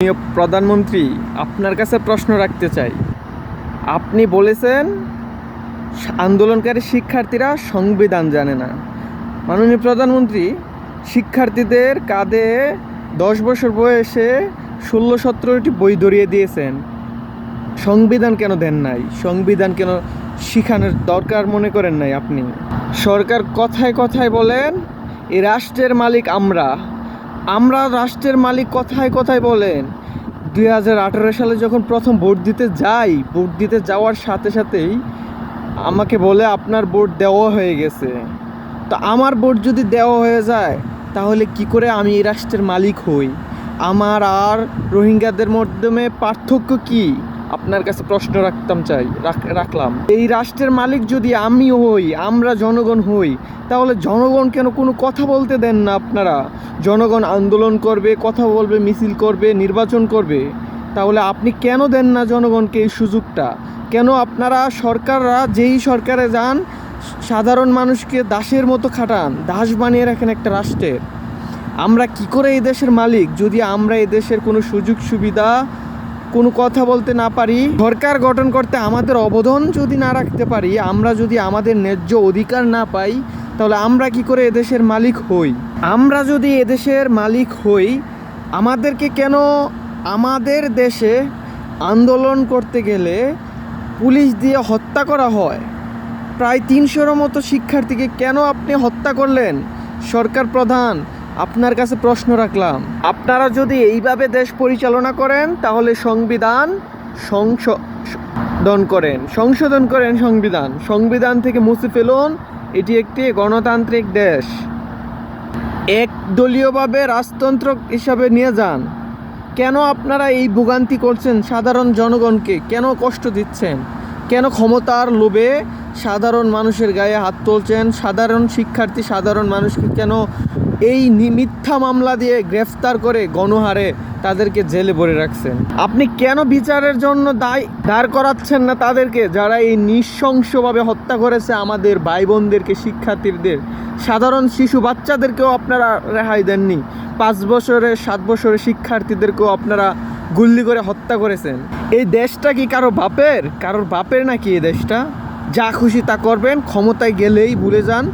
মাননীয় প্রধানমন্ত্রী, আপনার কাছে প্রশ্ন রাখতে চাই। আপনি বলেছেন, আন্দোলনকারী শিক্ষার্থীরা সংবিধান জানে না। মাননীয় প্রধানমন্ত্রী, শিক্ষার্থীদের কাঁধে দশ বছর বয়সে ষোলো সতেরোটি বই ধরিয়ে দিয়েছেন। সংবিধান কেন দেন নাই? সংবিধান কেন শিখানোর দরকার মনে করেন নাই আপনি? সরকার কথায় কথায় বলেন, এ রাষ্ট্রের মালিক আমরা। আমরা রাষ্ট্রের মালিক কথায় কথায় বলেন, দুই হাজার আঠারো সালে যখন প্রথম ভোট দিতে যাই, ভোট দিতে যাওয়ার সাথে সাথেই আমাকে বলে, আপনার ভোট দেওয়া হয়ে গেছে। তো আমার ভোট যদি দেওয়া হয়ে যায়, তাহলে কি করে আমি এই রাষ্ট্রের মালিক হই? আমার আর রোহিঙ্গাদের মাধ্যমে পার্থক্য কি? আপনার কাছে প্রশ্ন রাখতাম চাই, রাখ- রাখলাম। এই রাষ্ট্রের মালিক যদি আমি হই, আমরা জনগণ হই, তাহলে জনগণ কেন কোনো কথা বলতে দেন না আপনারা? জনগণ আন্দোলন করবে, কথা বলবে, মিছিল করবে, নির্বাচন করবে। তাহলে আপনি কেন দেন না জনগণকে এই সুযোগটা? কেন আপনারা সরকাররা যেই সরকারে যান, সাধারণ মানুষকে দাসের মতো খাটান, দাস বানিয়ে রাখেন একটা রাষ্ট্রের? আমরা কি করে এই দেশের মালিক? যদি আমরা এই দেশের কোনো সুযোগ সুবিধা কোনো কথা বলতে না পারি। সরকার গঠন করতে আমাদের অবদান যদি না রাখতে পারি, আমরা যদি আমাদের ন্যায্য অধিকার না পাই, তাহলে আমরা কি করে এদেশের মালিক হই? আমরা যদি এদেশের মালিক হই, আমাদেরকে কেন আমাদের দেশে আন্দোলন করতে গেলে পুলিশ দিয়ে হত্যা করা হয়? প্রায় তিনশোর মতো শিক্ষার্থীকে কেন আপনি হত্যা করলেন? সরকার প্রধান আপনার কাছে প্রশ্ন রাখলাম। আপনারা যদি এইভাবে দেশ পরিচালনা করেন, তাহলে সংবিধান সংশোধন করেন। সংশোধন করেন সংবিধান। সংবিধান থেকে মুছে ফেলুন। এটি একটি গণতান্ত্রিক দেশ। একদলীয়ভাবে রাজতন্ত্র হিসাবে নিয়ে যান। কেন আপনারা এই ভোগান্তি করছেন সাধারণ জনগণকে? কেন কষ্ট দিচ্ছেন? কেন ক্ষমতার লোভে সাধারণ মানুষের গায়ে হাত তুলছেন? সাধারণ শিক্ষার্থী, সাধারণ মানুষকে কেন এই মিথ্যা মামলা দিয়ে গ্রেফতার করে গণহারে তাদেরকে জেলে ভরে রাখছেন। আপনি কেন বিচারের জন্য দায়, দাঁড় করাচ্ছেন না তাদেরকে? যারা এই নৃশংসভাবে হত্যা করেছে আমাদের ভাই বোনদেরকে শিক্ষার্থীদের। সাধারণ শিশু বাচ্চাদেরকেও আপনারা রেহাই দেননি। পাঁচ বছরের সাত বছরের শিক্ষার্থীদেরকেও আপনারা গুল্লি করে হত্যা করেছেন। এই দেশটা কি কারও বাপের? কারোর বাপের নাকি এই দেশটা? যা খুশি তা করবেন, ক্ষমতায় গেলেই ভুলে যান।